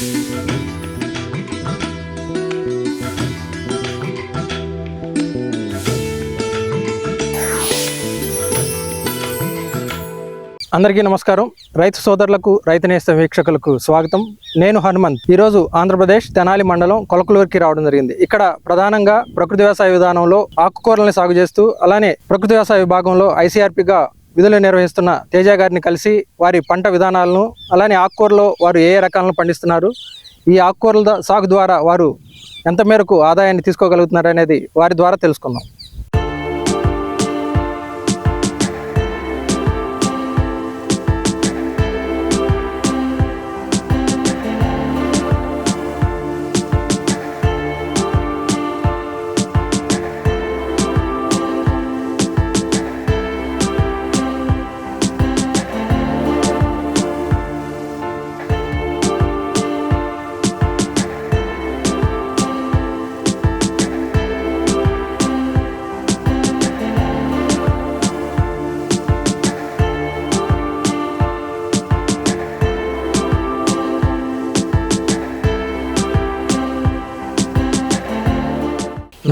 అందరికీ నమస్కారం. రైతు సోదరులకు రైతు నేస్త వీక్షకులకు స్వాగతం. నేను హనుమంత్. ఈరోజు ఆంధ్రప్రదేశ్ తెనాలి మండలం కొలకలూరుకి రావడం జరిగింది. ఇక్కడ ప్రధానంగా ప్రకృతి వ్యవసాయ విధానంలో ఆకుకూరల్ని సాగు చేస్తూ అలానే ప్రకృతి వ్యవసాయ విభాగంలో ఐసీఆర్పీగా విధులు నిర్వహిస్తున్న తేజ గారిని కలిసి వారి పంట విధానాలను అలానే ఆకుకూరలో వారు ఏ ఏ రకాలను పండిస్తున్నారు ఈ ఆకుకూరల సాగు ద్వారా వారు ఎంత మేరకు ఆదాయాన్ని తీసుకోగలుగుతున్నారు అనేది వారి ద్వారా తెలుసుకుందాం.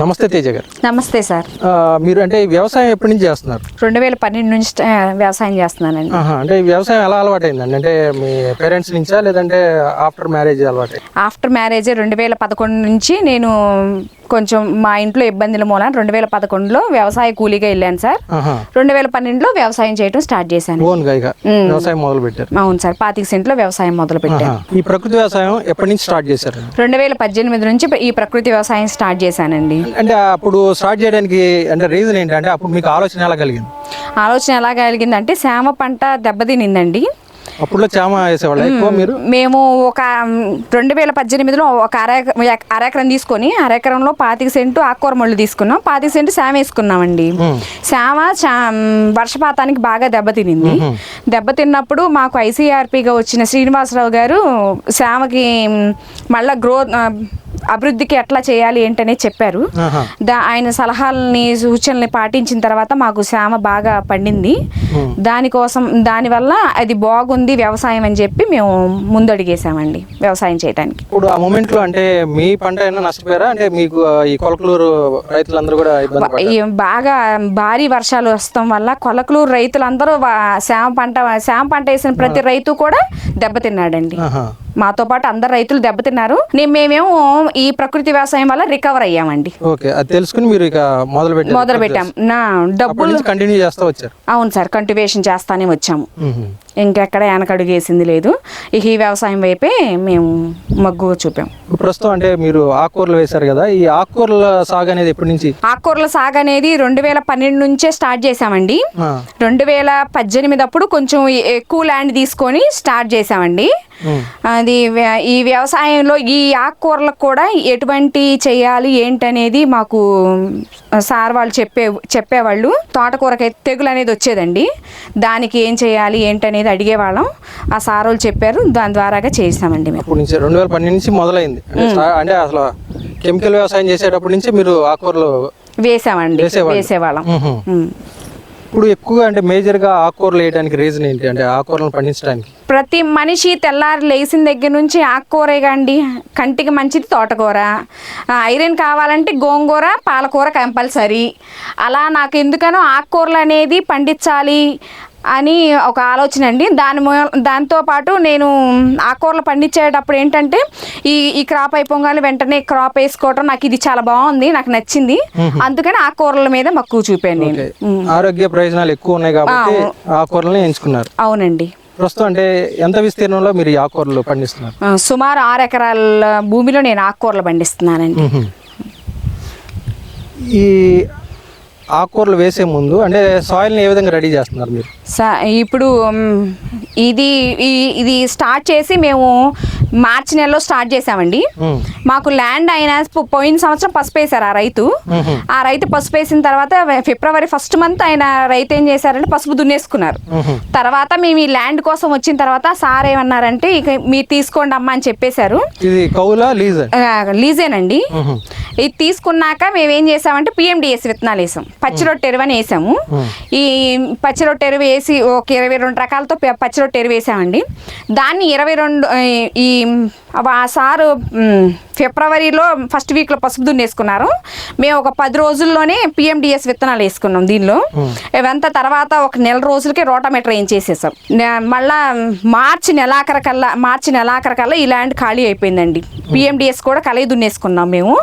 నమస్తే తేజ గారు. నమస్తే సార్. మీరు అంటే ఈ వ్యవసాయం ఎప్పటి నుంచి చేస్తున్నారు? రెండు వేల పన్నెండు నుంచి వ్యవసాయం చేస్తున్నానండి. అంటే వ్యవసాయం ఎలా అలవాటైందండి? అంటే మీ పేరెంట్స్ నుంచా లేదంటే ఆఫ్టర్ మ్యారేజ్ అలవాటై ఆఫ్టర్ మ్యారేజ్ రెండు వేల పదకొండు నుంచి నేను కొంచెం మా ఇంట్లో ఇబ్బందుల మూలన రెండు వేల పదకొండులో వ్యవసాయ కూలీగా వెళ్ళాను సార్. రెండు వేల పన్నెండులో వ్యవసాయం చేయడం స్టార్ట్ చేశాను. వ్యవసాయం మొదలు పెట్టారు అవును సార్ పాతిక సెంట్లో వ్యవసాయం మొదలు పెట్టాను. ఈ ప్రకృతి వ్యవసాయం ఎప్పటి నుంచి స్టార్ట్ చేశారు? రెండు వేల పద్దెనిమిది నుంచి ఈ ప్రకృతి వ్యవసాయం స్టార్ట్ చేశానండి. అంటే అప్పుడు స్టార్ట్ చేయడానికి అంటే రీజన్ ఏంటంటే అప్పుడు మీకు ఆలోచన ఎలా కలిగింది? ఆలోచన ఎలా కలిగిందంటే శామ పంట దెబ్బతినిందండి. అప్పుడులో చామ వేసేవాళ్ళు ఎక్కువ మీరు? మేము ఒక రెండు వేల పద్దెనిమిదిలో ఒక అర అరెకరం తీసుకొని అరెకరంలో పాతిక సెంటు ఆకుకూర మళ్ళు తీసుకున్నాం. పాతిక సెంటు శామ వేసుకున్నామండి. శామ వర్షపాతానికి బాగా దెబ్బతినింది దెబ్బతిన్నప్పుడు మాకు ఐసీఆర్పిగా వచ్చిన శ్రీనివాసరావు గారు శామకి మళ్ళా గ్రో ఆ, అభివృద్ధికి ఎట్లా చేయాలి ఏంటనే చెప్పారు. దా ఆయన సలహాలని సూచనల్ని పాటించిన తర్వాత మాకు శ్యామ బాగా పండింది. దానికోసం దానివల్ల అది బాగుంది. వ్యవసాయం అని చెప్పి మేము ముందడిగేసామండి వ్యవసాయం చేయడానికి ఇప్పుడు ఆ మూమెంట్లో అంటే మీ పంట అయినా నష్టపోయారా? అంటే మీకు ఈ కొలకలూరు రైతులందరూ కూడా బాగా భారీ వర్షాలు వస్తాం వల్ల కొలకలూరు రైతులందరూ శామ పంట శామ పంట వేసిన ప్రతి రైతు కూడా దెబ్బతిన్నాడండి. మాతో పాటు అందరు రైతులు దెబ్బతిన్నారు. నేను మేమేమో ఈ ప్రకృతి వ్యవసాయం వల్ల రికవర్ అయ్యామండి. ఓకే అది తెలుసుకుని మీరు ఇక మొదలు పెట్టారు మొదలు పెట్టాం నా డబ్బులు కంటిన్యూ చేస్తూ వచ్చారు. అవును సార్ కంటిన్యూషన్ చేస్తానే వచ్చాము. ఇంకెక్కడ వెనకడుగు వేసింది లేదు. ఇక ఈ వ్యవసాయం వైపే మేము మగ్గు చూపాం. ప్రస్తుతం అంటే మీరు ఆకుకూరలు వేశారు కదా ఈ ఆకుకూరల సాగు అనేది ఎప్పటి నుంచి? ఆకుకూరల సాగు అనేది రెండు వేల పన్నెండు నుంచే స్టార్ట్ చేసామండి రెండు వేల పద్దెనిమిది అప్పుడు కొంచెం ఎక్కువ ల్యాండ్ తీసుకొని స్టార్ట్ చేసామండి అది ఈ వ్యవసాయంలో ఈ ఆకుకూరలకు కూడా ఎటువంటి చేయాలి ఏంటనేది మాకు సార్ వాళ్ళు చెప్పే చెప్పేవాళ్ళు. తోటకూరకి తెగులు అనేది వచ్చేదండి. దానికి ఏం చేయాలి ఏంటనేది అడిగేవాళ్ళం. ఆ సార్ వాళ్ళు చెప్పారు దాని ద్వారాగా చేసామండి మేము. అప్పటి నుంచి రెండు వేల పన్నెండు నుంచి మొదలైంది. అంటే అసలు కెమికల్ వ్యవసాయం చేసేటప్పటి నుంచి మీరు ఆకుకూరలు వేసామండి వేసేవాళ్ళు. ఇప్పుడు ఎక్కువగా అంటే మేజర్గా ఆకుకూరలు వేయడానికి రీజన్ ఏంటి? అంటే ఆకుకూరలను పండించడానికి. ప్రతి మనిషి తెల్లారి లేచిన దగ్గర నుంచి ఆకుకూరే అండి కంటికి మంచిది తోటకూర. ఐరన్ కావాలంటే గోంగూర పాలకూర కంపల్సరీ. అలా నాకు ఎందుకనో ఆకుకూరలు అనేది పండించాలి. అని ఒక ఆలోచన అండి. దాని దాంతో పాటు నేను ఆకుకూరలు పండించేటప్పుడు ఏంటంటే ఈ ఈ క్రాప్ అయిపోగానే వెంటనే క్రాప్ వేసుకోవటం నాకు ఇది చాలా బాగుంది నాకు నచ్చింది. అందుకని ఆకుకూరల మీద మక్కువ చూపాను నేను. ఆరోగ్య ప్రయోజనాలు ఎక్కువ ఉన్నాయి కాబట్టి ఆకుకూరలని ఎంచుకున్నారు. అవునండి. ప్రస్తుతం అంటే ఎంత విస్తీర్ణంలో మీరు ఆకుకూరలు పండిస్తున్నారు? సుమారు ఆరు ఎకరాల భూమిలో నేను ఆకుకూరలు పండిస్తున్నానండి. ఈ ఆకుకూరలు వేసే ముందు అంటే సాయిల్ని ఏ విధంగా రెడీ చేస్తున్నారు మీరు? సా ఇప్పుడు ఇది ఈ- ఇది స్టార్ట్ చేసి మేము మార్చి నెలలో స్టార్ట్ చేసామండి. మాకు ల్యాండ్ అయిన పోయిన సంవత్సరం పసుపు వేశారు ఆ రైతు. ఆ రైతు పసుపు వేసిన తర్వాత ఫిబ్రవరి ఫస్ట్ మంత్ ఆయన రైతు ఏం చేశారంటే పసుపు దున్నేసుకున్నారు. తర్వాత మేము ఈ ల్యాండ్ కోసం వచ్చిన తర్వాత సార్ ఏమన్నారంటే ఇక మీరు తీసుకోండి అమ్మా అని చెప్పేశారు. లీజేనండి. ఇది తీసుకున్నాక మేము ఏం చేసామంటే పిఎండిఎస్ విత్తనాలు వేసాం. పచ్చి రొట్టె ఎరువు అని వేసాము. ఈ పచ్చి రొట్టె ఎరువు వేసి ఒక ఇరవై రెండు రకాలతో ప- పచ్చి రొట్టె ఎరువు వేసామండి. దాన్ని ఇరవై రెండు ఈ- ఈ ఆ సారు ఫిబ్రవరిలో ఫస్ట్ వీక్లో పసుపు దున్నేసుకున్నారు. మేము ఒక పది రోజుల్లోనే పిఎండిఎస్ విత్తనాలు వేసుకున్నాం దీనిలో. ఇవంతా తర్వాత ఒక నెల రోజులకే రోటామీటర్ ఏం చేసేసాం మళ్ళా మార్చి నెలాఖరు కల్లా మార్చి నెలాఖరు కల్లా ఇలాంటి ఖాళీ అయిపోయిందండి. పిఎండిఎస్ కూడా కలయి దున్నేసుకున్నాం మేము.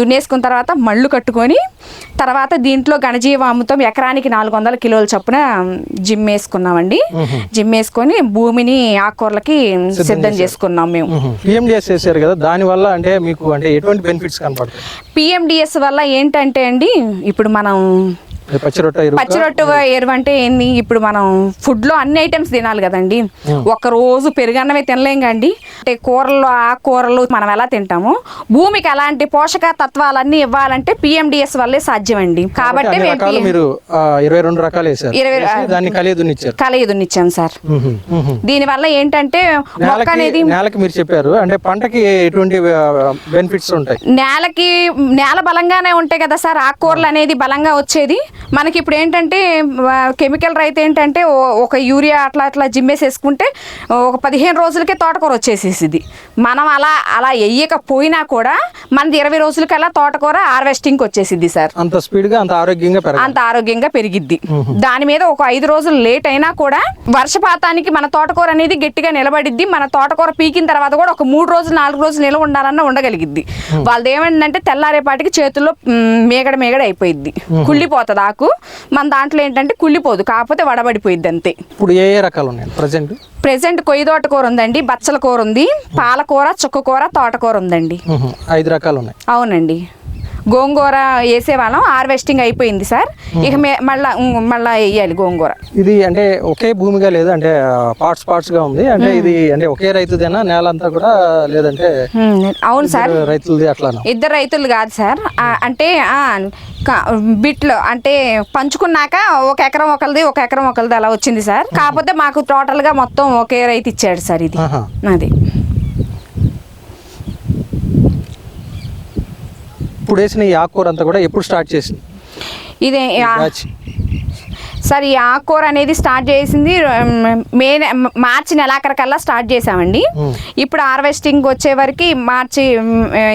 దున్నేసుకున్న తర్వాత మళ్ళు కట్టుకొని తర్వాత దీంట్లో ఘనజీవామృతం ఎకరానికి నాలుగు వందల కిలోల చొప్పున జిమ్ వేసుకున్నామండి. జిమ్ వేసుకొని భూమిని ఆకుకూరలకి సిద్ధం చేసుకున్నాం మేము. పిఎండిఎస్ చేశారు కదా దానివల్ల అంటే మీకు అంటే ఎటువంటి బెనిఫిట్స్ కనపడతాయి? పిఎండిఎస్ వల్ల ఏంటంటే అండి ఇప్పుడు మనం పచ్చి రొట్టె ఎరువు అంటే ఏంది? ఇప్పుడు మనం ఫుడ్లో అన్ని ఐటమ్స్ తినాలి కదండి. ఒక రోజు పెరుగన్నమే తినలేం కండి. అంటే కూరలు ఆకుకూరలు మనం ఎలా తింటామో భూమికి అలాంటి పోషక తత్వాలన్నీ ఇవ్వాలంటే పిఎండిఎస్ వల్లే సాధ్యం అండి కాబట్టి మీరు ఇరవై రెండు రకాలు దాన్ని సార్. దీని వల్ల ఏంటంటే మొక్క అనేది నేలకి మీరు చెప్పారు. అంటే పంటకి ఎటువంటి బెనిఫిట్స్ ఉంటాయి? నేలకి నేల బలంగానే ఉంటాయి కదా సార్. ఆకుకూరలు అనేది బలంగా వచ్చేది. మనకి ఇప్పుడు ఏంటంటే కెమికల్ రైతు ఏంటంటే ఒక యూరియా అట్లా అట్లా జిమ్మేసేసుకుంటే ఒక పదిహేను రోజులకే తోటకూర వచ్చేసేసిది మనం అలా అలా వేయకపోయినా కూడా మనది ఇరవై రోజులకల్లా తోటకూర హార్వెస్టింగ్కి వచ్చేసిద్ది సార్. అంత స్పీడ్గా అంత ఆరోగ్యంగా అంత ఆరోగ్యంగా పెరిగిద్ది. దాని మీద ఒక ఐదు రోజులు లేట్ అయినా కూడా వర్షపాతానికి మన తోటకూర అనేది గట్టిగా నిలబడిద్ది. మన తోటకూర పీకిన తర్వాత కూడా ఒక మూడు రోజులు నాలుగు రోజులు నిలవ ఉండాలన్నా ఉండగలిగిద్ది. వాళ్ళది ఏమైందంటే తెల్లారేపాటికి చేతుల్లో మేగడ మేగడ అయిపోయింది కుళ్ళిపోతుంది ఆకు మన దాంట్లో ఏంటంటే కుళ్ళిపోదు కాకపోతే వడబడిపోయిద్ది అంతే. ఇప్పుడు ఏ ఏ రకాలు ఉన్నాయి ప్రజెంట్ ప్రెసెంట్ కొయ్యి తోటకూర ఉందండి బచ్చల కూర ఉంది పాలకూర చుక్కకూర తోటకూర ఉందండి. ఐదు రకాలు ఉన్నాయి అవునండి. గోంగూర వేసేవాళ్ళం హార్వెస్టింగ్ అయిపోయింది సార్. ఇక మళ్ళా మళ్ళా వేయాలి గోంగూర. ఇది అంటే ఒకే భూమిగా లేదు అంటే పార్ట్స్ పార్ట్స్గా ఉంది. అంటే ఇది అంటే ఒకే రైతుదేనా నేల అంతా కూడా లేదంటే అవును సార్. రైతులది అట్లానా? ఇద్దరు రైతులు కాదు సార్. అంటే బిట్లో అంటే పంచుకున్నాక ఒక ఎకరం ఒకరిది ఒక ఎకరం ఒకరిది అలా వచ్చింది సార్. కాకపోతే మాకు టోటల్గా మొత్తం ఒకే రైతు ఇచ్చాడు సార్ ఇది. అది ఇప్పుడు వేసిన ఈ ఆకుకూర అంతా కూడా ఎప్పుడు స్టార్ట్ చేసింది? ఇదే సార్ ఈ ఆకుకూర అనేది స్టార్ట్ చేసింది మే నె- మార్చి నెలాఖరికల్లా స్టార్ట్ చేసామండి. ఇప్పుడు హార్వెస్టింగ్ వచ్చే వరకు మార్చి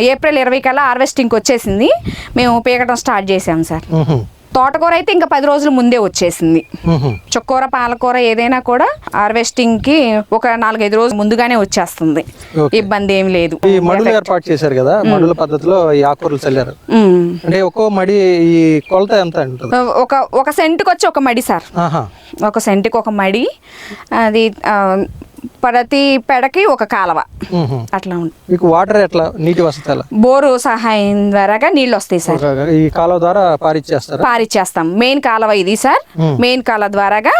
ఏప్రిల్ ఇరవై కల్లా హార్వెస్టింగ్ వచ్చేసింది. మేము పీకడం స్టార్ట్ చేసాం సార్. తోటకూర అయితే ఇంకా పది రోజుల ముందే వచ్చేసింది. చుక్కూర పాలకూర ఏదైనా కూడా హార్వెస్టింగ్కి ఒక నాలుగైదు రోజులు ముందుగానే వచ్చేస్తుంది. ఇబ్బంది ఏం లేదు. ఈ మడులు ఏర్పాటు చేశారు కదా మడుల పద్ధతిలో ఈ ఆకుకూరలు చల్లారు. అంటే ఒక్కో మడి ఈ కొలత ఎంత ఒక ఒక సెంటుకి వచ్చి ఒక మడి సార్. ఒక సెంటుకి ఒక మడి అది ప్రతి పెడకి ఒక కాలవ. అట్లా మీకు వాటర్ ఎట్లా? నీటి వసతి బోరు సహాయం ద్వారాగా నీళ్ళు వస్తాయి సార్. ఈ కాలువ ద్వారా పారిచ్చేస్తారా? పారిచ్చేస్తాం. మెయిన్ కాలువ ఇది సార్. మెయిన్ కాలువ ద్వారాగా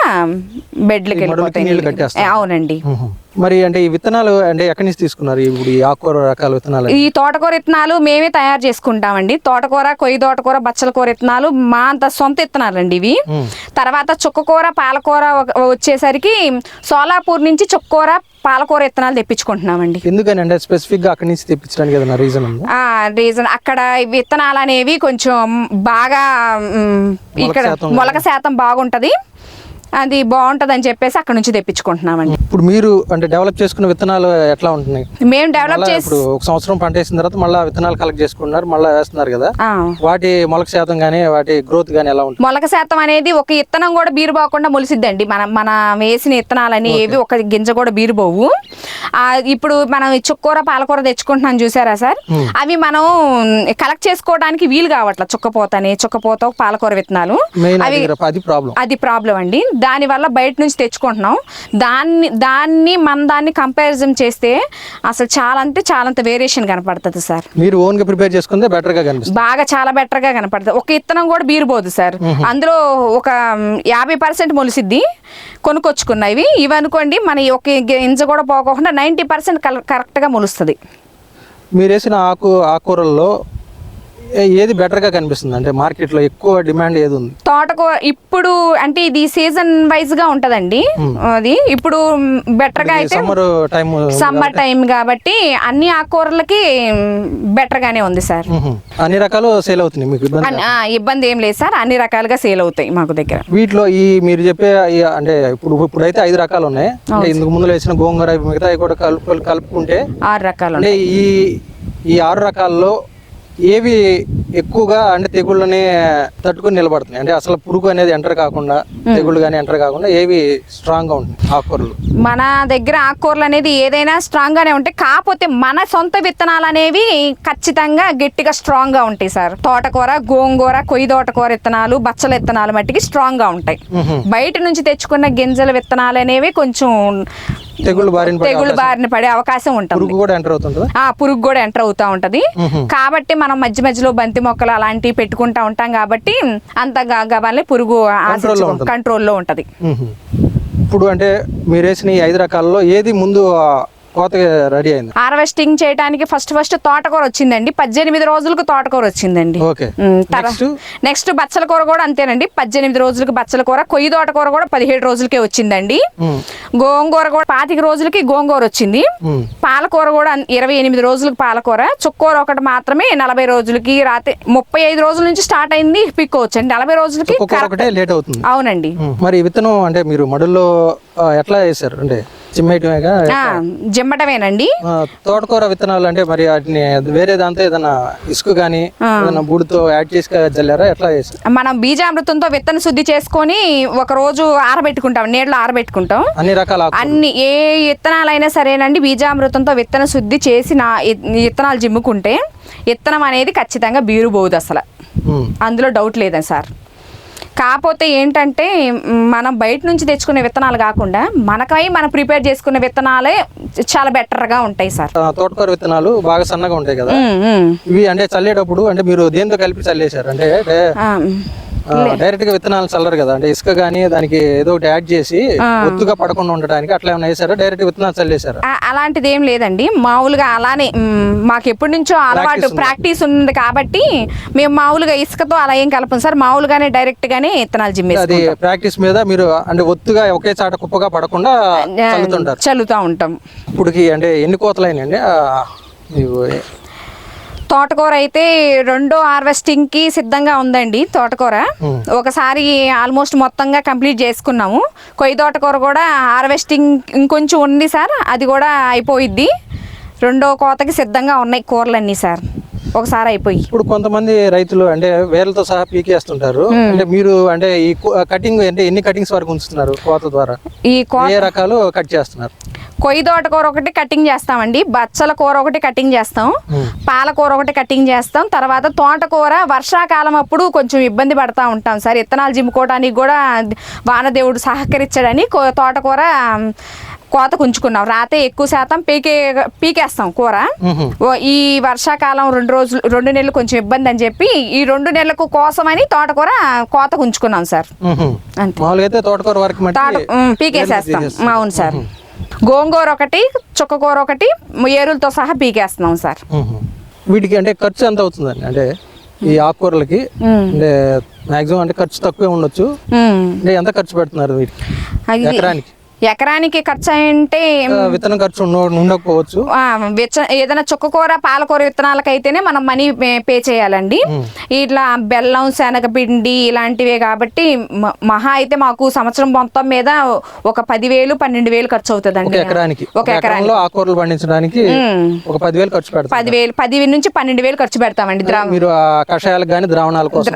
బెడ్లకి వెళ్ళిపోతాయి. అవునండి. మరి అంటే ఈ విత్తనాలు అంటే ఎక్కడి నుంచి తీసుకున్నారు ఇప్పుడు ఈ ఆకుకూర రకాల విత్తనాలు ఈ తోటకూర విత్తనాలు మేమే తయారు చేసుకుంటామండి. తోటకూర కొయ్యి తోటకూర బచ్చల కూర విత్తనాలు మా అంత సొంత విత్తనాలండి ఇవి. మ్మ్. తర్వాత చుక్కకూర పాలకూర వచ్చేసరికి సోలాపూర్ నుంచి చుక్కకూర పాలకూర విత్తనాలు తెప్పించుకుంటున్నామండి. ఎందుకని అంటే స్పెసిఫిక్గా అక్కడి నుంచి తెప్పించడానికి ఏదైనా రీజన్ ఉందా? ఆ రీజన్ అక్కడ విత్తనాలు అనేవి కొంచెం బాగా ఇక్కడ మొలక శాతం బాగుంటది. అది బాగుంటది అని చెప్పేసి అక్కడ నుంచి తెప్పించుకుంటున్నామండి. ఇప్పుడు మీరు అంటే డెవలప్ చేసుకున్న విత్తనాలు ఎట్లా ఉంటున్నాయి? మేము డెవలప్ చేసి ఒక సంవత్సరం పంట వేసిన తర్వాత మళ్ళీ విత్తనాలు కలెక్ట్ చేసుకుంటున్నారు మళ్ళీ వేస్తున్నారు కదా. వాటి మొలక శాతం కానీ వాటి గ్రోత్ కానీ ఎలా ఉంటుంది? మొలక శాతం అనేది ఒక ఇత్తనం కూడా బీరు పోకుండా మొలిసిద్దండి. మన మన వేసిన ఇత్తనాలని ఏవి ఒక గింజ కూడా బీరు పోవు. ఆ, ఇప్పుడు మనం చుక్కూర పాలకూర తెచ్చుకుంటున్నాం చూసారా సార్? అవి మనం కలెక్ట్ చేసుకోవడానికి వీలు కావట్ల. చుక్కపోతని చుక్కపోత పాలకూర విత్తనాలు. అవి అది అది ప్రాబ్లం అది ప్రాబ్లం అండి. దాని వల్ల బయట నుంచి తెచ్చుకుంటున్నాం. దాన్ని దాన్ని మన దాన్ని కంపారిజన్ చేస్తే అసలు చాలా అంటే చాలా అంత వేరియేషన్ కనపడుతుంది సార్. మీరు ఓన్గా ప్రిపేర్ చేసుకుంటే బెటర్గా కనిపిస్తుంది. బాగా చాలా బెటర్గా కనపడుతుంది. ఒక ఇత్తనం కూడా బీరుబోదు సార్. అందులో ఒక యాభై పర్సెంట్ మొలిసిద్ది. కొనుక్కొచ్చుకున్నవి. ఇవి అనుకోండి మన ఒక గింజ కూడా పోకుండా నైంటీ పర్సెంట్ కరెక్ట్గా మొలుస్తుంది. మీరు వేసిన ఆకు ఆకుకూరల్లో ఏది బెటర్గా కనిపిస్తుంది? అంటే మార్కెట్లో ఎక్కువ డిమాండ్ ఏది ఉంది? తోటకూర ఇప్పుడు అంటే ఇది సీజన్ వైజ్గా ఉంటదండి. అది ఇప్పుడు బెటర్గా అయితే సమ్మర్ టైం సమ్మర్ టైం కాబట్టి. అన్ని ఆకుకూరలకి బెటర్ గానే ఉంది సార్ అన్ని రకాలు సేల్ అవుతున్నాయి మీకు ఇబ్బంది ఏం లేదు సార్ అన్ని రకాలుగా సేల్ అవుతాయి మాకు దగ్గర. వీటిలో ఈ మీరు చెప్పే అంటే ఇప్పుడు ఇప్పుడైతే ఐదు రకాలు ఉన్నాయి. అంటే ఇందుకు ముందు వేసిన గోంగూర మిగతా కూడా కలుపు కలుపుకుంటే ఆరు రకాలు ఈ ఈ ఆరు రకాల్లో ఏవి ఎక్కువగా అంటే తెగుళ్ళని తట్టుకుని నిలబడుతున్నాయి. అంటే అసలు పురుగు అనేది ఎంటర్ కాకుండా తెగుళ్ళు కానీ ఎంటర్ కాకుండా ఏవి స్ట్రాంగ్గా ఉంటుంది ఆకుకూరలు. మన దగ్గర ఆకుకూరలు అనేది ఏదైనా స్ట్రాంగ్ గానే ఉంటాయి. కాకపోతే మన సొంత విత్తనాలు అనేవి ఖచ్చితంగా గట్టిగా స్ట్రాంగ్గా ఉంటాయి సార్. తోటకూర గోంగూర కొయ్యి తోటకూర విత్తనాలు బచ్చల విత్తనాలు మట్టికి స్ట్రాంగ్గా ఉంటాయి. బయట నుంచి తెచ్చుకున్న గింజల విత్తనాలు అనేవి కొంచెం తెగుళ్ళు బారిన తెగులు బారిన పడే అవకాశం ఉంటుంది పురుగు కూడా ఎంటర్ అవుతుంటుందా ఆ పురుగు కూడా ఎంటర్ అవుతా ఉంటది. కాబట్టి మనం మధ్య మధ్యలో బంతి మొక్కలు అలాంటివి పెట్టుకుంటా ఉంటాం కాబట్టి అంత గబాలే పురుగు Control లో ఉంటుంది. కంట్రోల్లో ఉంటది. ఇప్పుడు అంటే మీరు వేసిన ఈ ఐదు రకాల్లో ఏది ముందు ఆ, కోత రెడీ అయింది. హార్వెస్టింగ్ చేయడానికి ఫస్ట్ ఫస్ట్ తోటకూర వచ్చిందండి. పద్దెనిమిది రోజులకు తోటకూర వచ్చిందండి. ఓకే. నెక్స్ట్ బచ్చల కూర కూడా అంతేనండి. పద్దెనిమిది రోజులకి బచ్చల కూర కొయ్యి తోటకూర కూడా పదిహేడు రోజులకే వచ్చిందండి. గోంగూర కూడా పాతిక రోజులకి గోంగూర వచ్చింది. పాలకూర కూడా ఇరవై ఎనిమిది రోజులకు పాలకూర. చుక్కూర ఒకటి మాత్రమే నలభై రోజులకి రాత్రి ముప్పై ఐదు రోజుల నుంచి స్టార్ట్ అయింది పిక్కోవచ్చు అండి. నలభై రోజులకి లేట్ అవుతుంది. అవునండి. మరి విత్తనం అంటే మీరు మడుల్లో ఎట్లా వేశారు అంటే చిమ్మేయటమేగా జిమ్మటమేనండి తోటకూర విత్తనాలు అంటే మరి వాటిని వేరే దాంతో ఏదైనా ఇసుక కానీ ఏదైనా బూడితో యాడ్ చేసి జల్లారా? ఎట్లా చేశారు? మనం బీజామృతంతో విత్తన శుద్ధి చేసుకొని ఒక రోజు ఆరబెట్టుకుంటాం నీళ్ళలో ఆరబెట్టుకుంటాం. అన్ని రకాల అన్ని ఏ విత్తనాలైనా సరేనండి బీజామృతంతో విత్తన శుద్ధి చేసి నా విత్తనాలు జిమ్ముకుంటే విత్తనం అనేది ఖచ్చితంగా బీరుబోదు అసలు. మ్మ్. అందులో డౌట్ లేదండి సార్. కాకపోతే ఏంటంటే మనం బయట నుంచి తెచ్చుకునే విత్తనాలు కాకుండా మనకై మనం ప్రిపేర్ చేసుకునే విత్తనాలే చాలా బెటర్గా ఉంటాయి సార్. తోటకూర విత్తనాలు బాగా సన్నగా ఉంటాయి కదా. ఇవి అంటే చల్లేటప్పుడు అంటే మీరు దేంతో కలిపి చల్లేశారు? అంటే డైరెక్ట్గా విత్తనాలు చల్లరు కదా. అంటే ఇసుక గానీ దానికి ఏదో ఒకటి యాడ్ చేసి ఒత్తుగా పడకుండా ఉండడానికి అట్లా ఏమైనా వేసారా? డైరెక్ట్ విత్తనాలు చల్లేశారా ఆ- అలాంటిది ఏం లేదండి. మామూలుగా అలానే మాకు ఎప్పటి నుంచో అలవాటు ప్రాక్టీస్ ఉంది కాబట్టి మేము మామూలుగా ఇసుకతో అలా ఏం కలపం సార్. మామూలుగానే డైరెక్ట్ గానే విత్తనాలు జిమ్మేసి అది ప్రాక్టీస్ మీద మీరు అంటే ఒత్తుగా ఒకే చాట కుప్పగా పడకుండా చల్లుతుంటారు. చల్లుతూ ఉంటాం. ఇప్పుడుకి అంటే ఎన్ని కోతలు అయినాయండి ఆ, మీకు తోటకూర అయితే రెండో హార్వెస్టింగ్కి సిద్ధంగా ఉందండి తోటకూర. ఒకసారి ఆల్మోస్ట్ మొత్తంగా కంప్లీట్ చేసుకున్నాము. కొయ్యి తోటకూర కూడా హార్వెస్టింగ్ ఇంకొంచెం ఉంది సార్ అది కూడా అయిపోయిద్ది. రెండో కోతకి సిద్ధంగా ఉన్నాయి కూరలన్నీ సార్. ఒకసారి అయిపోయి. ఇప్పుడు కొంతమంది రైతులు అంటే వేర్లతో సహా పీకేస్తుంటారు. అంటే మీరు అంటే ఈ కటింగ్ అంటే ఎన్ని కటింగ్స్ వరకు ఉంచుతున్నారు కోత ద్వారా? ఈ ఏ రకాలు కట్ చేస్తున్నారు? కొయ్యి తోటకూర ఒకటి కటింగ్ చేస్తామండి బచ్చల కూర ఒకటి కటింగ్ చేస్తాం పాలకూర ఒకటి కటింగ్ చేస్తాం తర్వాత తోటకూర వర్షాకాలం అప్పుడు కొంచెం ఇబ్బంది పడతా ఉంటాం సార్. విత్తనాలు జిమ్ముకోవడానికి కూడా వానదేవుడు సహకరించడని తోటకూర కోత ఉంచుకున్నాం రాతే ఎక్కువ శాతం పీకే పీకేస్తాం కూర. ఈ వర్షాకాలం రెండు రోజులు రెండు నెలలు కొంచెం ఇబ్బంది అని చెప్పి ఈ రెండు నెలలకు కోసమని తోటకూర కోత ఉంచుకున్నాం సార్. అంతే. తోటకూర వరకు పీకేసేస్తాం. అవును సార్. గోంగూర ఒకటి చుక్కకూర ఒకటి ఏరులతో సహా పీకేస్తున్నాం సార్. వీటికి అంటే ఖర్చు ఎంత అవుతుందండి? అంటే ఈ ఆకుకూరలకి. అంటే మాక్సిమం అంటే ఖర్చు తక్కువే ఉండొచ్చు. అంటే ఎంత ఖర్చు పెడుతున్నారు వీటికి? ఎకరానికి? ఎకరానికి ఖర్చు అంటే విత్తనం ఖర్చు ఉండ- ఉండకపోవచ్చు. ఏదైనా చుక్కకూర పాలకూర విత్తనాలకైతేనే మనం మనీ పే- చేయాలండి. ఇట్లా బెల్లం శనగపిండి ఇలాంటివే కాబట్టి మహా అయితే మాకు సంవత్సరం మొత్తం మీద ఒక పదివేలు పన్నెండు వేలు ఖర్చు అవుతుందండి ఎకరానికి. ఒక ఎకరానికి ఎకరంలో ఆకుకూరలు పండించడానికి. ఒక పదివేలు ఖర్చు పెడతారు పదివేలు పది నుంచి పన్నెండు వేలు ఖర్చు పెడతామండి ద్రావ మీరు ఆ కషాయాలకు కానీ ద్రావణాల కోసం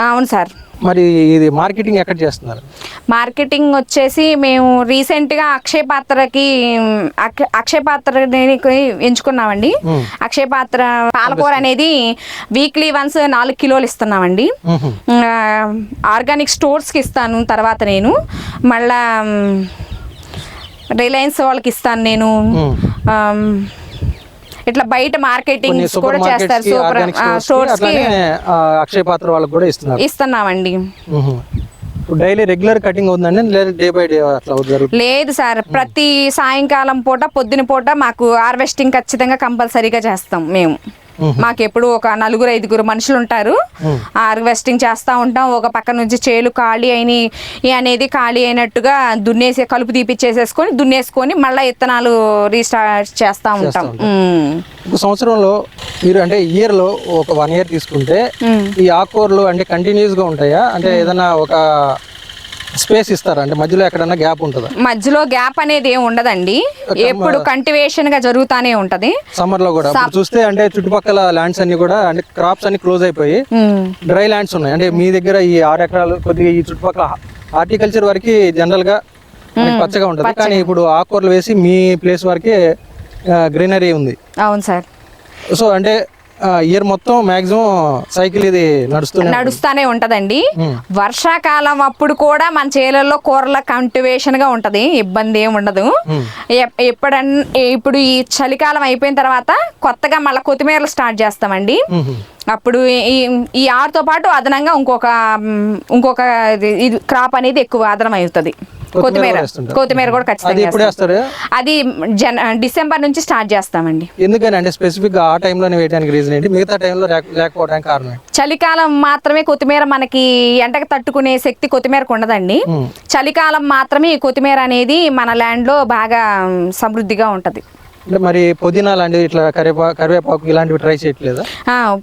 అవును సార్. మరి ఇది మార్కెటింగ్ ఎక్కడ చేస్తున్నారు? మార్కెటింగ్ వచ్చేసి మేము రీసెంట్గా అక్షయ పాత్రకి అక్ష- అక్షయ పాత్రని ఎంచుకున్నామండి. అక్షయ పాత్ర పాలకూర అనేది వీక్లీ వన్స్ నాలుగు కిలోలు ఇస్తున్నామండి. ఆర్గానిక్ స్టోర్స్కి ఇస్తాను తర్వాత నేను. మళ్ళా రిలయన్స్ వాళ్ళకి ఇస్తాను నేను. ఇట్లా బయట మార్కెటింగ్ కూడా చేస్తారు సూపర్ స్టోర్స్కి అక్షయ పాత్ర వాళ్ళకి కూడా ఇస్తున్నారు. ఇస్తున్నామండి. డైలీ రెగ్యులర్ కటింగ్ అవుతుందండి లేదా డే బై డే అట్లా లేదు సార్ ప్రతి సాయంకాలం పూట పొద్దున పూట మాకు హార్వెస్టింగ్ ఖచ్చితంగా కంపల్సరీగా చేస్తాం మేము. మాకు ఎప్పుడు ఒక నలుగురు ఐదుగురు మనుషులు ఉంటారు హార్వెస్టింగ్ చేస్తూ ఉంటాం. ఒక పక్క నుంచి చేలు ఖాళీ అయిన అనేది ఖాళీ అయినట్టుగా దున్నేసి కలుపు తీపిచ్చేసేసుకొని దున్నేసుకొని మళ్ళీ ఇత్తనాలు రీస్టార్ట్ చేస్తూ ఉంటాం. ఒక సంవత్సరంలో మీరు అంటే ఇయర్లో ఒక వన్ ఇయర్ తీసుకుంటే. ఈ ఆకుకూరలు అంటే కంటిన్యూస్గా ఉంటాయా? అంటే ఏదైనా ఒక స్పేస్ ఇస్తారా? అంటే మధ్యలో ఎక్కడన్నా గ్యాప్ ఉంటుందా? మధ్యలో గ్యాప్ అనేది ఏమి ఉండదండి. ఎప్పుడు కంటివేషన్గా జరుగుతానే ఉంటది. సమ్మర్లో కూడా చూస్తే అంటే చుట్టుపక్కల ల్యాండ్స్ అన్ని కూడా అంటే క్రాప్స్ అన్ని క్లోజ్ అయిపోయి. డ్రై ల్యాండ్స్ ఉన్నాయి. అంటే మీ దగ్గర ఈ ఆరు ఎకరాలు కొద్దిగా ఈ చుట్టుపక్కల హార్టికల్చర్ వరకు జనరల్గా పచ్చగా ఉంటుంది. కానీ ఇప్పుడు ఆకుకూరలు వేసి మీ ప్లేస్ వరకే గ్రీనరీ ఉంది. అవును సార్. సో అంటే ఇయర్ మొత్తం మాక్సిమం సైకిల్ ఇది నడుస్తూనే నడుస్తానే ఉంటదండి ఉమ్. వర్షాకాలం అప్పుడు కూడా మన చేలల్లో కూరల కంటివేషన్గా ఉంటది ఇబ్బంది ఏమి ఉండదు ఉమ్. ఎప్- ఎప్పుడన్ ఇప్పుడు ఈ చలికాలం అయిపోయిన తర్వాత కొత్తగా మళ్ళీ కొత్తిమీరలు స్టార్ట్ చేస్తామండి మ్మ్. అప్పుడు ఈ ఈ ఆరుతో పాటు అదనంగా ఇంకొక ఇంకొక ఇది- ఇది క్రాప్ అనేది ఎక్కువ అదనం అవుతుంది కొత్తిమీర. కొత్తిమీర. కూడా అది ఖచ్చితంగా అది జన డిసెంబర్ నుంచి స్టార్ట్ చేస్తామండి. స్పెసిఫిక్గా ఆ టైంలోనే వేయడానికి రీజన్ ఏంటి? మిగతా టైంలో లేకపోవడానికి కారణం? చలికాలం మాత్రమే కొత్తిమీర మనకి ఎండకు తట్టుకునే శక్తి కొత్తిమీరకు ఉండదండి. చలికాలం మాత్రమే కొత్తిమీర అనేది మన ల్యాండ్లో బాగా మ్, సమృద్ధిగా ఉంటుంది. అంటే మరి పుదీనా లాంటివి ఇట్లా కరివేపా కరివేపాకు ఇలాంటివి ట్రై చేయట్లేదా?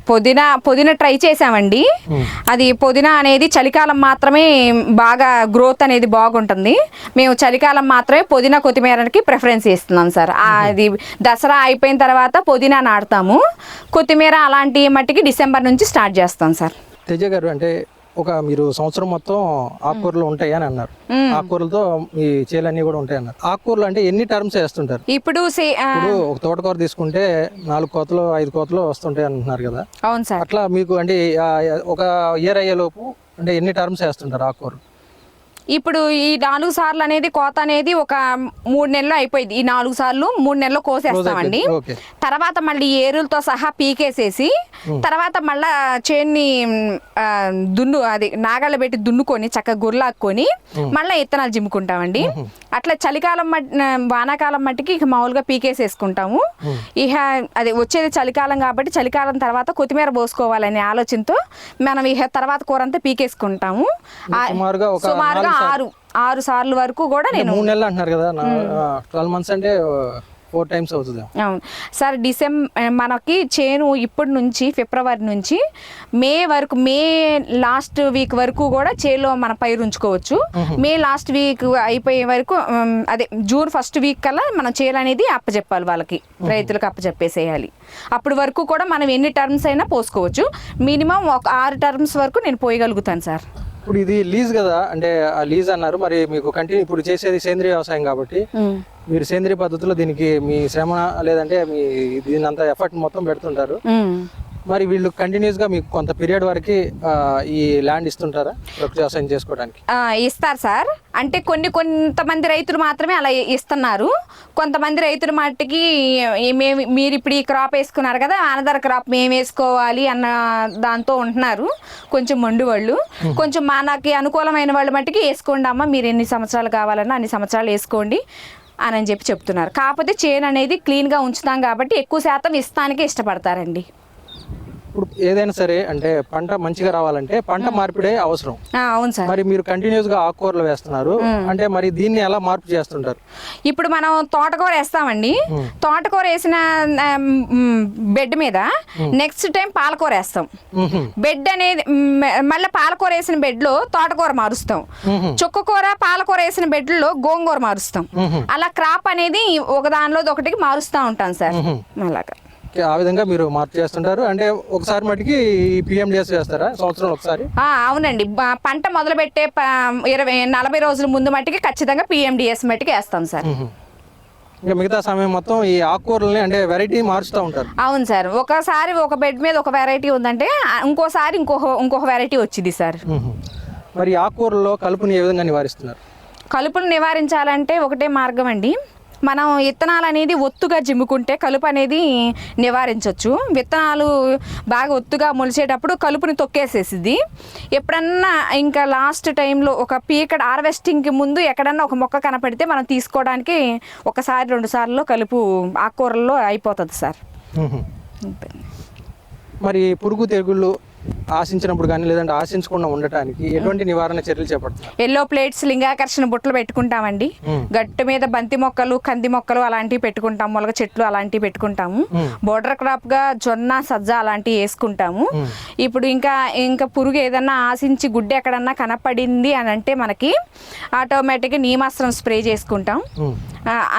పుదీనా పుదీనా ట్రై చేసామండి అది పుదీనా అనేది చలికాలం మాత్రమే బాగా గ్రోత్ అనేది బాగుంటుంది. మేము చలికాలం మాత్రమే పుదీనా కొత్తిమీరకి ప్రిఫరెన్స్ ఇస్తున్నాం సార్. అది దసరా అయిపోయిన తర్వాత పుదీనా నాటుతాము. కొత్తిమీర అలాంటి మట్టికి డిసెంబర్ నుంచి స్టార్ట్ చేస్తాం సార్. తేజ గారు అంటే ఒక మీరు సంవత్సరం మొత్తం ఆకుకూరలు ఉంటాయి అని అన్నారు. ఆకుకూరలతో మీ చేలన్నీ కూడా ఉంటాయి అన్నారు. ఆకుకూరలు అంటే ఎన్ని టర్మ్స్ వేస్తుంటారు? ఇప్పుడు ఒక తోటకూర తీసుకుంటే నాలుగు కోతలు ఐదు కోతలు వస్తుంటాయి అంటున్నారు కదా. అవును సార్. అట్లా మీకు అంటే ఒక ఇయర్ అయ్యేలోపు అంటే ఎన్ని టర్మ్స్ వేస్తుంటారు ఆకుకూరలు? ఇప్పుడు ఈ నాలుగు సార్లు అనేది కోత అనేది ఒక మూడు నెలలు అయిపోయింది. ఈ నాలుగు సార్లు మూడు నెలలు కోసేస్తామండి. తర్వాత మళ్ళీ ఏరులతో సహా పీకేసేసి తర్వాత మళ్ళా చేన్ని దున్ను అది నాగళ్ళ పెట్టి దున్నుకొని చక్కగా గుర్లాక్కొని మళ్ళీ ఇత్తనాలు జిమ్ముకుంటామండి అట్లా చలికాలం వానాకాలం మట్టికి ఇక మామూలుగా పీకేసేసుకుంటాము. ఇక అది వచ్చేది చలికాలం కాబట్టి చలికాలం తర్వాత కొత్తిమీర పోసుకోవాలనే ఆలోచనతో మనం ఇక తర్వాత కూర అంతా పీకేసుకుంటాము సుమారుగా ఆరు ఆరు సార్లు వరకు కూడా నేను మూడు నెలలు అంటున్నారు కదా ట్వెల్వ్ మంత్స్ అంటే ఫోర్ టైమ్స్ అవుతుంది అవును. సార్ డిసెంబర్ మనకి చేను ఇప్పటి నుంచి ఫిబ్రవరి నుంచి మే వరకు మే లాస్ట్ వీక్ వరకు కూడా చేలో మన పైరు ఉంచుకోవచ్చు. మే లాస్ట్ వీక్ అయిపోయే వరకు అదే జూన్ ఫస్ట్ వీక్ కల్లా మనం చేలు అనేది అప్పచెప్పాలి వాళ్ళకి. రైతులకు అప్పచెప్పేసేయాలి అప్పటి వరకు కూడా మనం ఎన్ని టర్మ్స్ అయినా పోసుకోవచ్చు. మినిమం ఒక ఆరు టర్మ్స్ వరకు నేను పోయగలుగుతాను సార్. ఇప్పుడు ఇది లీజ్ కదా అంటే ఆ లీజ్ అన్నారు మరి మీకు కంటిన్యూ ఇప్పుడు చేసేది సేంద్రియ వ్యవసాయం కాబట్టి మీరు సేంద్రియ పద్ధతిలో దీనికి మీ శ్రమ లేదంటే మీ దీని అంత ఎఫర్ట్ మొత్తం పెడుతుంటారు. మరి వీళ్ళు కంటిన్యూస్గా మీకు కొంత పీరియడ్ వరకు ఈ ల్యాండ్ ఇస్తుంటారా? ప్రకృతి వ్యవసాయం చేసుకోవడానికి? ఇస్తారు సార్. అంటే కొన్ని కొంతమంది రైతులు మాత్రమే అలా ఇస్తున్నారు. కొంతమంది రైతుల మట్టికి మేము మీరు ఇప్పుడు ఈ క్రాప్ వేసుకున్నారు కదా అనదర్ క్రాప్ మేము వేసుకోవాలి అన్న దాంతో ఉంటున్నారు. కొంచెం మొండి వాళ్ళు. కొంచెం మనకి అనుకూలమైన వాళ్ళ మట్టికి వేసుకోండి అమ్మ మీరు ఎన్ని సంవత్సరాలు కావాలన్నా అన్ని సంవత్సరాలు వేసుకోండి అని అని చెప్పి చెప్తున్నారు. కాకపోతే చేను అనేది క్లీన్గా ఉంచుతాం కాబట్టి ఎక్కువ శాతం ఇస్తానికే ఇష్టపడతారండి. ఇప్పుడు ఏదైనా సరే అంటే పంట మంచిగా రావాలంటే పంట మార్పిడే అవసరం. అవును సార్. మరి మీరు కంటిన్యూస్గా ఆకుకూరలు వేస్తున్నారు. అంటే మరి దీన్ని ఎలా మార్పు చేస్తుంటారు? ఇప్పుడు మనం తోటకూర వేస్తామండి. తోటకూర వేసిన బెడ్ మీద నెక్స్ట్ టైం పాలకూర వేస్తాం. బెడ్ అనేది మళ్ళీ పాలకూర వేసిన బెడ్లో తోటకూర మారుస్తాం. చుక్కకూర పాలకూర వేసిన బెడ్లో గోంగూర మారుస్తాం. అలా క్రాప్ అనేది ఒక దానిలో ఒకటికి మారుస్తూ ఉంటాం సార్. అలాగా. ఆ విధంగా మీరు మార్పు చేస్తుంటారు. అంటే ఒకసారి మటుకి పిఎండిఎస్ చేస్తారా? సంవత్సరం ఒకసారి? ఆ, అవునండి. బ- పంట మొదలు పెట్టే ఇరవై నలభై రోజుల ముందు మట్టికి ఖచ్చితంగా పిఎండిఎస్ మట్టికి వేస్తాం సార్. ఇంకా మిగతా సమయం మొత్తం ఈ ఆకుకూరల్ని అంటే వెరైటీ మారుస్తూ ఉంటారు. అవును సార్. ఒకసారి ఒక బెడ్ మీద ఒక వెరైటీ ఉందంటే ఆ, ఇంకోసారి ఇంకొక ఇంకొక వెరైటీ వచ్చింది సార్. మరి ఈ ఆకుకూరల్లో కలుపుని ఏ విధంగా నివారిస్తున్నారు? కలుపును నివారించాలంటే ఒకటే మార్గం అండి. మనం విత్తనాలు అనేది ఒత్తుగా జిమ్ముకుంటే కలుపు అనేది నివారించవచ్చు విత్తనాలు బాగా ఒత్తుగా మొలిచేటప్పుడు కలుపుని తొక్కేసేసిద్ది. ఎప్పుడన్నా ఇంకా లాస్ట్ టైంలో ఒక పీకడ్ హార్వెస్టింగ్కి ముందు ఎక్కడన్నా ఒక మొక్క కనపడితే మనం తీసుకోవడానికి ఒకసారి రెండు సార్లు కలుపు ఆకుకూరల్లో అయిపోతుంది సార్. మరి పురుగు తెగుళ్ళు ఆశించినప్పుడు కానీ లేదంటే ఆశించకుండా ఉండటానికి ఎటువంటి నివారణ చర్యలు చేపడుతున్నారు? ఎల్లో ప్లేట్స్ లింగాకర్షణ బుట్టలు పెట్టుకుంటామండి. గట్టు మీద బంతి మొక్కలు కంది మొక్కలు అలాంటివి పెట్టుకుంటాం మొలక చెట్లు అలాంటివి పెట్టుకుంటాము. బోర్డర్ క్రాప్గా జొన్న సజ్జ అలాంటివి వేసుకుంటాము. ఇప్పుడు ఇంకా ఇంకా పురుగు ఏదన్నా ఆశించి గుడ్డ ఎక్కడన్నా కనపడింది అని అంటే మనకి ఆటోమేటిక్గా నీమాస్త్రం స్ప్రే చేసుకుంటాం.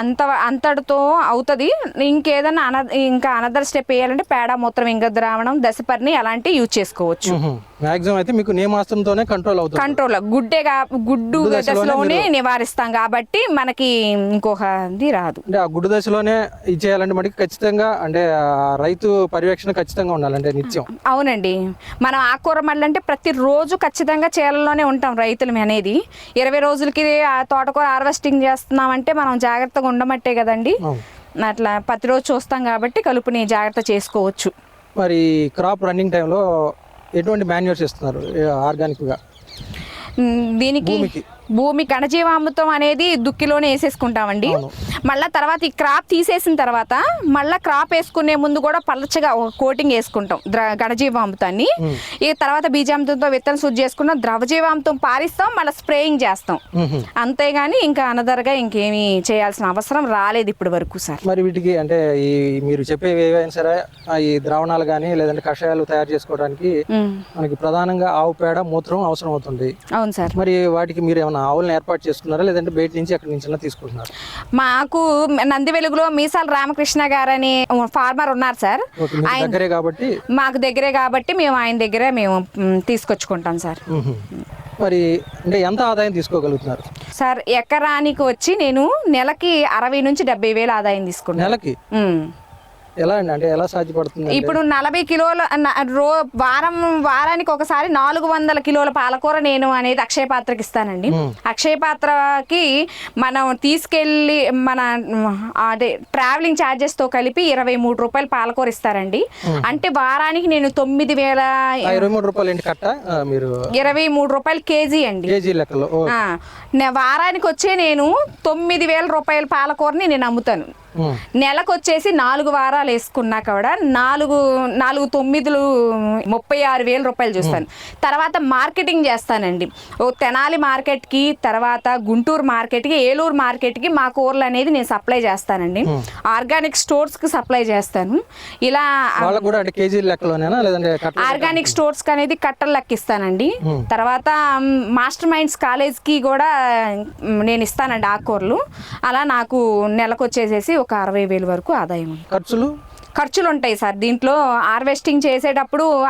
అంత అంతటితో అవుతుంది. ఇంకేదన్నా అన ఇంకా అనదర్ స్టెప్ వేయాలంటే పేడ మూత్రం ఇంగ ద్రావణం దశపర్ని అలాంటివి యూజ్ చేసుకోవచ్చు. మాక్సిమం అయితే మీకు నియమాస్త్రంతోనే కంట్రోల్ అవుతుంది. కంట్రోల్ గుడ్డే గా- గుడ్డు దశలోనే నివారిస్తాం కాబట్టి మనకి ఇంకొకది రాదు. అంటే ఆ గుడ్డు దశలోనే ఇది చేయాలంటే మనకి ఖచ్చితంగా అంటే రైతు పర్యవేక్షణ ఖచ్చితంగా ఉండాలి అంటే నిత్యం. అవునండి. మనం ఆకుకూర మళ్ళీ అంటే ప్రతిరోజు ఖచ్చితంగా చేలల్లోనే ఉంటాం రైతులు అనేది. ఇరవై రోజులకి ఆ తోటకూర హార్వెస్టింగ్ చేస్తున్నామంటే మనం జాగ్రత్తగా ఉండమట్టే కదండి. అట్లా ప్రతిరోజు చూస్తాం కాబట్టి కలుపుని జాగ్రత్త చేసుకోవచ్చు. మరి క్రాప్ రన్నింగ్ టైంలో ఎటువంటి మాన్యూర్స్ ఇస్తున్నారు ఆర్గానిక్గా దీనికి భూమికి. భూమి కణజీవామృతం అనేది దుక్కిలోనే వేసేసుకుంటామండి. మళ్ళీ తర్వాత ఈ క్రాప్ తీసేసిన తర్వాత మళ్ళీ క్రాప్ వేసుకునే ముందు కూడా పలచగా ఒక కోటింగ్ వేసుకుంటాం మ్మ్. ఈ తర్వాత బీజామృతంతో విత్తనం శుద్ధి చేసుకున్న ద్రవజీవామృతం పారిస్తాం మళ్ళీ స్ప్రేయింగ్ చేస్తాం. అంతేగాని ఇంకా అనదరగా ఇంకేమీ చేయాల్సిన అవసరం రాలేదు ఇప్పటి వరకు సార్. మరి వీటికి అంటే ఈ మీరు చెప్పేవి ఏవైనా సరే ఈ ద్రావణాలు కానీ లేదంటే కషాయాలు తయారు చేసుకోవడానికి మనకి ప్రధానంగా ఆవు పేడ మూత్రం అవసరం అవుతుంది అవును సార్. మరి వాటికి మీరు ఏమైనా ఆవులను ఏర్పాటు చేసుకున్నారా? లేదంటే బయట నుంచి ఎక్కడి నుంచి తీసుకుంటున్నారు? మాకు నంది వెలుగులో మీసాల రామకృష్ణ గారని ఫార్మర్ ఉన్నారు సార్. దగ్గరే కాబట్టి? మాకు దగ్గరే కాబట్టి మేము ఆయన దగ్గరే మేము తీసుకొచ్చుకుంటాం సార్. మరి అంటే ఎంత ఆదాయం తీసుకోగలుగుతున్నారు? సార్ ఎకరానికి వచ్చి నేను నెలకి అరవై నుంచి డెబ్బై వేలు ఆదాయం తీసుకున్నాను నెలకి. ఎలా అండి? అంటే ఎలా సాధ్యపడుతుంది ఇప్పుడు నలభై కిలోల రో వారం వారానికి ఒకసారి నాలుగు వందల కిలోల పాలకూర నేను అనేది అక్షయ పాత్రకి ఇస్తానండి. అక్షయ పాత్రకి మనం తీసుకెళ్ళి మన అదే ట్రావెలింగ్ ఛార్జెస్తో కలిపి ఇరవై మూడు రూపాయలు పాలకూర ఇస్తారండి. అంటే వారానికి నేను తొమ్మిది వేల ఇరవై మూడు రూపాయలు ఏంటి కట్ట? మీరు ఇరవై మూడు రూపాయలు కేజీ అండి. కేజీ లెక్కలో వారానికి వచ్చే నేను తొమ్మిది వేల రూపాయల పాలకూరని నేను అమ్ముతాను. మ్మ్. నెలకు వచ్చేసి నాలుగు వారాలు వేసుకున్నా కూడా నాలుగు నాలుగు తొమ్మిదిలు ముప్పై ఆరు వేల రూపాయలు చూస్తాను. తర్వాత మార్కెటింగ్ చేస్తానండి. ఓ తెనాలి మార్కెట్కి తర్వాత గుంటూరు మార్కెట్కి ఏలూరు మార్కెట్కి మా కూరలు అనేది నేను సప్లై చేస్తానండి. ఆర్గానిక్ స్టోర్స్కి సప్లై చేస్తాను. ఇలా ఆర్గానిక్ స్టోర్స్ అనేది కట్టలు లెక్కిస్తానండి. తర్వాత మాస్టర్ మైండ్స్ కాలేజ్కి కూడా నేను ఇస్తానండి ఆకుకూరలు. అలా నాకు నెలకు వచ్చేసేసి ఒక అరవై వేలు వరకు ఆదాయం ఉంది. ఖర్చులు? ఖర్చులు ఉంటాయి సార్. దీంట్లో హార్వెస్టింగ్ చేసేటప్పుడు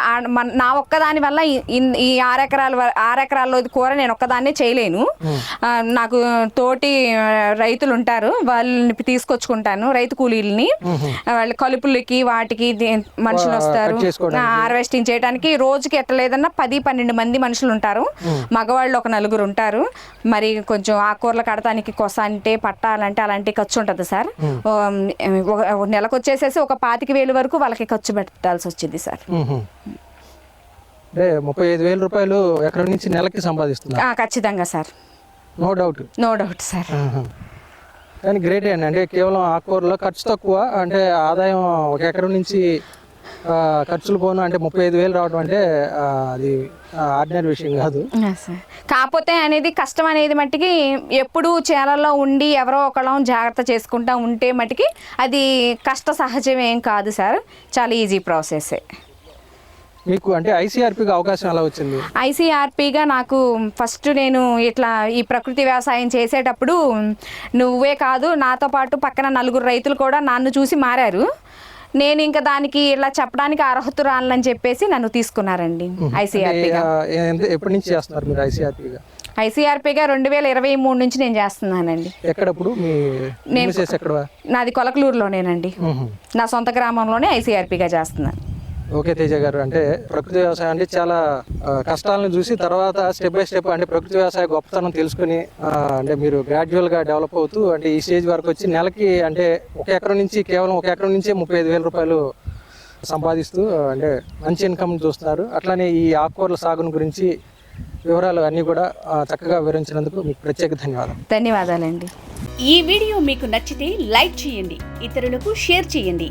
నా ఒక్కదాని వల్ల ఈ- ఆరు ఎకరాల వ- ఆరు ఎకరాల్లో కూర నేను ఒక్కదాన్నే చేయలేను. నాకు తోటి రైతులు ఉంటారు వాళ్ళని తీసుకొచ్చుకుంటాను రైతు కూలీలని. వాళ్ళ కలుపులకి వాటికి మనుషులు వస్తారు. హార్వెస్టింగ్ చేయడానికి రోజుకి ఎట్లా లేదన్నా పది పన్నెండు మంది మనుషులు ఉంటారు మగవాళ్ళు ఒక నలుగురు ఉంటారు. మరి కొంచెం ఆకుకూరలు కడటానికి కొస అంటే పట్టాలంటే అలాంటి ఖర్చు ఉంటుంది సార్. నెలకు వచ్చేసేసి ఒక పాతిక వేలు వరకు వాళ్ళకి ఖర్చు పెట్టాల్సి వచ్చింది సార్. ముప్పై ఐదు వేల రూపాయలు ఎక్కడి నుంచి నెలకి సంపాదిస్తున్నారు. ఆ, ఖచ్చితంగా sir. No doubt. No doubt sir. కానీ గ్రేట్ అండి. అంటే కేవలం ఆకుకూరలో ఖర్చు తక్కువ అంటే ఆదాయం ఒక ఎకరం నుంచి ఖర్చులు పోను అంటే ముప్పై ఐదు వేలు రావడం అంటే అది ఆర్డినరీ విషయం కాదు. కాకపోతే అనేది కష్టం అనేది మట్టికి ఎప్పుడు చేలల్లో ఉండి ఎవరో ఒకళ్ళం జాగ్రత్త చేసుకుంటా ఉంటే మట్టికి అది కష్ట సహజం ఏం కాదు సార్. చాలా ఈజీ ప్రాసెసే. మీకు అంటే ఐసీఆర్పీకి అవకాశం ఎలా వచ్చింది? ఐసీఆర్పీగా నాకు ఫస్ట్ నేను ఇట్లా ఈ ప్రకృతి వ్యవసాయం చేసేటప్పుడు నువ్వే కాదు నాతో పాటు పక్కన నలుగురు రైతులు కూడా నన్ను చూసి మారారు. నేను ఇంకా దానికి ఇలా చెప్పడానికి అర్హతురాలని చెప్పేసి నన్ను తీసుకున్నారండి ఐసీఆర్పీగా అంటే, ఆ, ఎంత- ఎప్పటి నుంచి చేస్తున్నారు మీరు ఐసీఆర్పీగా? ఐసీఆర్పీగా రెండు వేల ఇరవై మూడు నుంచి నేను చేస్తున్నానండి. ఎక్కడప్పుడు? ఎక్కడ నాది కొలకలూరులోనేనండి. నా సొంత గ్రామంలోనే ఐసీఆర్పీగా చేస్తున్నాను. ఓకే తేజ గారు. అంటే ప్రకృతి వ్యవసాయం అంటే చాలా కష్టాలను చూసి తర్వాత స్టెప్ బై స్టెప్ అంటే ప్రకృతి వ్యవసాయ గొప్పతనం తెలుసుకుని అంటే మీరు గ్రాడ్యువల్గా డెవలప్ అవుతూ అంటే ఈ స్టేజ్ వరకు వచ్చి నెలకి అంటే ఒక ఎకరం నుంచి కేవలం ఒక ఎకరం నుంచే ముప్పై ఐదు వేల రూపాయలు సంపాదిస్తూ అంటే మంచి ఇన్కమ్ చూస్తున్నారు. అట్లానే ఈ ఆకుకూరల సాగుని గురించి వివరాలు అన్నీ కూడా చక్కగా వివరించినందుకు మీకు ప్రత్యేక ధన్యవాదాలు ధన్యవాదాలండి. ఈ వీడియో మీకు నచ్చితే లైక్ చేయండి ఇతరులకు షేర్ చేయండి.